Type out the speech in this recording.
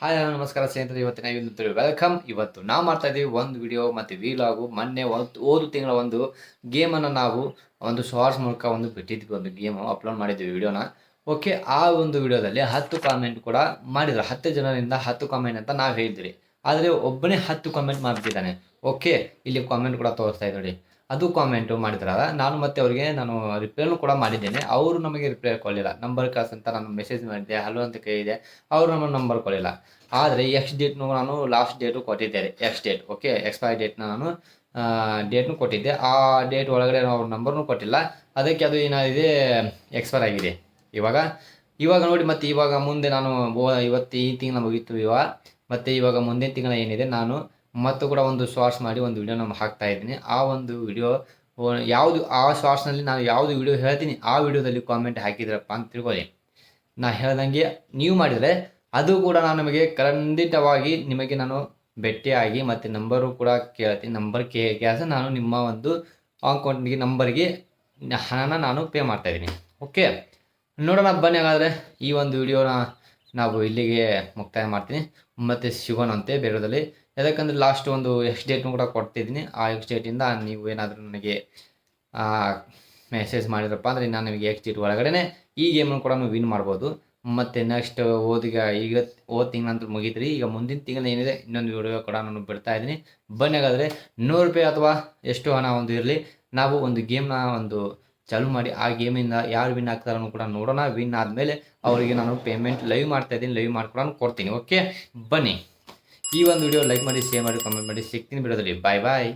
Hi hello ನಮಸ್ಕಾರ ಸ್ನೇಹಿತರೆ. ಇವತ್ತಿನ ಒಂದು ವೆಲ್ಕಮ್ ಇವತ್ತು ನಾವು ಮಾಡ್ತಾ ಇದ್ದೀವಿ ಒಂದು ವಿಡಿಯೋ ಮತ್ತು ವೀಲಾಗು ಮೊನ್ನೆ ಒಂದು ಓದು ತಿಂಗಳ ಒಂದು ಗೇಮನ್ನು ನಾವು ಒಂದು ಶಾರ್ಟ್ಸ್ ಮೂಲಕ ಒಂದು ಬಿಟ್ಟಿದ್ವಿ, ಒಂದು ಗೇಮು ಅಪ್ಲೋಡ್ ಮಾಡಿದ್ವಿ ವಿಡಿಯೋನ ಓಕೆ ಆ ಒಂದು ವಿಡಿಯೋದಲ್ಲಿ ಹತ್ತು ಕಾಮೆಂಟ್ ಕೂಡ ಮಾಡಿದ್ರು. ಹತ್ತು ಜನರಿಂದ ಹತ್ತು ಕಾಮೆಂಟ್ ಅಂತ ನಾವು ಹೇಳಿದ್ರಿ ಆದರೆ ಒಬ್ಬನೇ ಹತ್ತು ಕಾಮೆಂಟ್ ಮಾಡ್ತಿದ್ದಾನೆ. ಓಕೆ ಇಲ್ಲಿ ಕಾಮೆಂಟ್ ಕೂಡ ತೋರಿಸ್ತಾ ಇದೆ ನೋಡಿ. ಅದು ಕಾಮೆಂಟು ಮಾಡಿದ್ರಲ್ಲ ನಾನು ಮತ್ತೆ ಅವರಿಗೆ ನಾನು ರಿಪ್ಲೈನು ಕೂಡ ಮಾಡಿದ್ದೇನೆ. ಅವರು ನಮಗೆ ರಿಪ್ಲೈ ಕೊಡಲಿಲ್ಲ. ನಂಬರ್ ಕಾಸ್ ಅಂತ ನಾನು ಮೆಸೇಜ್ ಮಾಡಿದ್ದೆ ಹಲೋ ಅಂತ ಕೇಳಿದೆ ಅವರು ನಮ್ಮ ನಂಬರ್ ಕೊಡಲಿಲ್ಲ. ಆದರೆ ಎಕ್ಸ್ ಡೇಟ್ನು ನಾನು ಲಾಸ್ಟ್ ಡೇಟು ಕೊಟ್ಟಿದ್ದೇನೆ. ಎಕ್ಸ್ ಡೇಟ್ ಓಕೆ ಎಕ್ಸ್ಪೈರಿ ಡೇಟ್ನ ನಾನು ಡೇಟ್ನು ಕೊಟ್ಟಿದ್ದೆ. ಆ ಡೇಟ್ ಒಳಗಡೆ ಅವ್ರ ನಂಬರ್ನು ಕೊಟ್ಟಿಲ್ಲ. ಅದಕ್ಕೆ ಅದು ಏನಾಗಿದೆ ಎಕ್ಸ್ಪೈರ್ ಆಗಿದೆ. ಇವಾಗ ಇವಾಗ ನೋಡಿ ಮತ್ತೆ ಇವಾಗ ಮುಂದೆ ನಾನು ಇವತ್ತು ಈ ತಿಂಗಳ ಮುಗೀತು ಇವಾಗ. ಮತ್ತು ಇವಾಗ ಮುಂದಿನ ತಿಂಗಳ ಏನಿದೆ, ನಾನು ಮತ್ತು ಕೂಡ ಒಂದು ಶಾರ್ಟ್ಸ್ ಮಾಡಿ ಒಂದು ವಿಡಿಯೋನ ಹಾಕ್ತಾ ಇದ್ದೀನಿ. ಆ ಒಂದು ವಿಡಿಯೋ ಯಾವುದು, ಆ ಶಾರ್ಟ್ಸ್ನಲ್ಲಿ ನಾನು ಯಾವುದು ವಿಡಿಯೋ ಹೇಳ್ತೀನಿ, ಆ ವಿಡಿಯೋದಲ್ಲಿ ಕಾಮೆಂಟ್ ಹಾಕಿದ್ರಪ್ಪ ಅಂತ ತಿಳ್ಕೊಳ್ಳಿ. ನಾ ಹೇಳ್ದಂಗೆ ನೀವು ಮಾಡಿದರೆ ಅದು ಕೂಡ ನಾನು ನಿಮಗೆ ಖಂಡಿತವಾಗಿ ನಿಮಗೆ ನಾನು ಭೇಟಿಯಾಗಿ ಮತ್ತು ನಂಬರು ಕೂಡ ಕೇಳ್ತೀನಿ. ನಂಬರ್ ಕೇ ಕ್ಯಾಸ ನಾನು ನಿಮ್ಮ ಒಂದು ಅಕೌಂಟ್ಗೆ ನಂಬರ್ಗೆ ಹಣನ ನಾನು ಪೇ ಮಾಡ್ತಾಯಿದ್ದೀನಿ ಓಕೆ ನೋಡೋಣ ಬನ್ನಿ ಹಾಗಾದರೆ ಈ ಒಂದು ವಿಡಿಯೋನ ನಾವು ಇಲ್ಲಿಗೆ ಮುಕ್ತಾಯ ಮಾಡ್ತೀನಿ. ಮತ್ತು ಸಿಗೋಣಂತೆ ಬೇರೆದಲ್ಲಿ ಯಾಕಂದರೆ ಲಾಸ್ಟ್ ಒಂದು ಎಕ್ಸ್ ಡೇಟ್ನು ಕೂಡ ಕೊಡ್ತಿದ್ದೀನಿ ಆ ಎಕ್ಸ್ ಡೇಟಿಂದ ನೀವು ಏನಾದರೂ ನನಗೆ ಮೆಸೇಜ್ ಮಾಡಿದ್ರಪ್ಪ ಅಂದರೆ ನಾನು ನಿಮಗೆ ಎಕ್ಸ್ ಡೇಟ್ ಒಳಗಡೆ ಈ ಗೇಮನ್ನು ಕೂಡ ವಿನ್ ಮಾಡ್ಬೋದು. ಮತ್ತು ನೆಕ್ಸ್ಟ್ ಓದಿಗ ಈಗ ಓದ್ ತಿಂಗಳಂತೂ ಮುಗೀತ್ರಿ. ಈಗ ಮುಂದಿನ ತಿಂಗಳ ಏನಿದೆ, ಇನ್ನೊಂದು ವಿಡಿಯೋ ಕೂಡ ನಾನು ಬಿಡ್ತಾ ಇದ್ದೀನಿ. ಬನ್ನಿ ಹಾಗಾದರೆ ನೂರು ರೂಪಾಯಿ ಅಥವಾ ಎಷ್ಟು ಹಣ ಒಂದು ಇರಲಿ. ನಾವು ಒಂದು ಗೇಮ್ನ ಒಂದು ಚಾಲು ಮಾಡಿ ಆ ಗೇಮಿಂದ ಯಾರು ವಿನ್ ಆಗ್ತಾರೋ ಕೂಡ ನೋಡೋಣ. ವಿನ್ ಆದಮೇಲೆ ಅವರಿಗೆ ನಾನು ಪೇಮೆಂಟ್ ಲೈವ್ ಮಾಡ್ತಾ ಇದ್ದೀನಿ ಲೈವ್ ಮಾಡ್ಕೊಂಡು ಕೊಡ್ತೀನಿ ಓಕೆ ಬನ್ನಿ. ಈ ಒಂದು ವಿಡಿಯೋ ಲೈಕ್ ಮಾಡಿ ಶೇರ್ ಮಾಡಿ ಕಮೆಂಟ್ ಮಾಡಿ, ಸಿಗ್ತೀನಿ ಬಿಡೋದಲ್ಲಿ ಬಾಯ್ ಬಾಯ್